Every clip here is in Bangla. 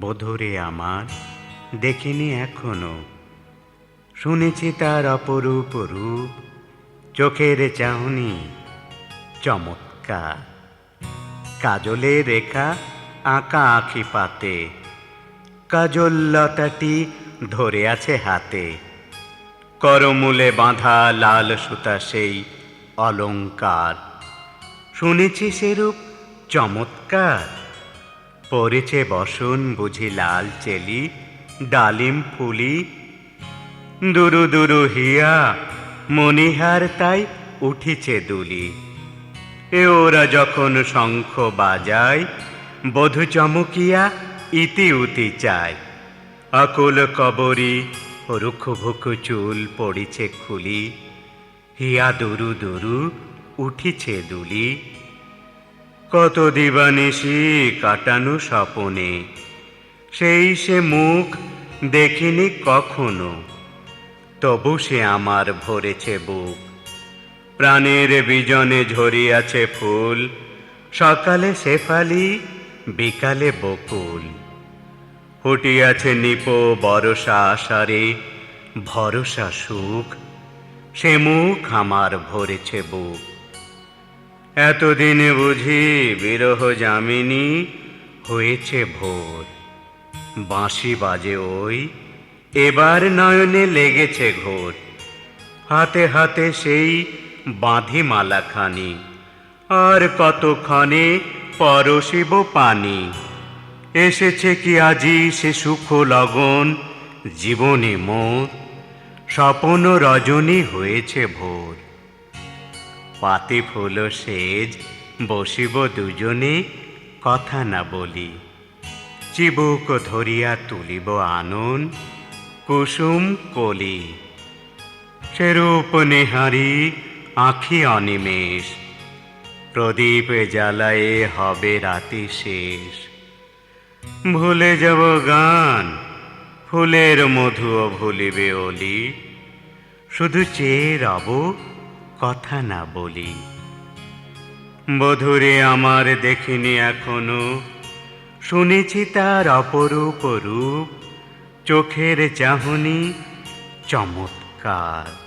বধুরে আমার, দেখিনি এখনও। শুনেছি তার অপরূপ রূপ, চোখের চাহনি চমৎকার। কাজলে রেখা আঁকা আঁখি পাতে, কাজল লতাটি ধরে আছে হাতে। করমূলে বাঁধা লাল সুতা সেই অলংকার শুনেছি সেরূপ চমৎকার। পড়েছে বসন বুঝি লাল চেলি, ডালিম ফুলি। দুরু দুরু হিয়া মনিহার তাই উঠিছে দুলি। এ ওরা যখন শঙ্খ বাজায়, বধূ চমকিয়া ইতি উতি চায়। আকুল কবরী রুক্ষ ভুক চুল পড়িছে খুলি। হিয়া দুরু দুরু উঠিছে দুলি। কত দিবানিশি কাটানো স্বপনে। সেই সে মুখ দেখিনি কখনো, তবু সে আমার ভরেছে বুক। প্রাণের বিজনে ঝরিয়াছে ফুল, সকালে শেফালি বিকালে বকুল। ফুটিয়াছে নিপ বরসা আষাঢ়ে, ভরসা সুখ, সে মুখ আমার ভরেছে বুক। এতদিনে বুঝি বিরহ জামিনী হয়েছে ভোর। বাঁশি বাজে ওই, এবার নয়নে লেগেছে ঘোর। হাতে হাতে সেই বাঁধি মালাখানি, আর কতক্ষণে পরশিব পানি। এসেছে কি আজি সে সুখ লগন জীবনে মোর? স্বপন রজনী হয়েছে ভোর। পাতে ফুল সেজ, বসিব দুজনে, কথা না বলি। চিবুক ধরিয়া তুলিব আনন, কুসুম কলি। সেরূপ নেহারি আখি অনিমেষ, প্রদীপ জ্বালায়ে হবে রাতি শেষ। ভুলে যাব গান, ফুলের মধুও ভুলিবে অলি। শুধু চেয়ে রব কথা না বলি। বধুরে আমার দেখিনি এখনও। শুনেছি তার অপরূপ রূপ। চোখের চাহনি চমৎকার।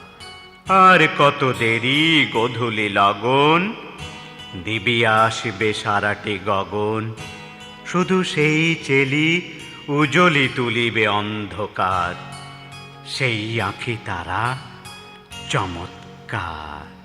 আর কত দেরি গধূলি লগন। দিবি আসবে সারাটি গগন। শুধু সেই চেলি উজলি তুলিবে অন্ধকার। সেই আঁখি তারা চমৎকার। 嘎。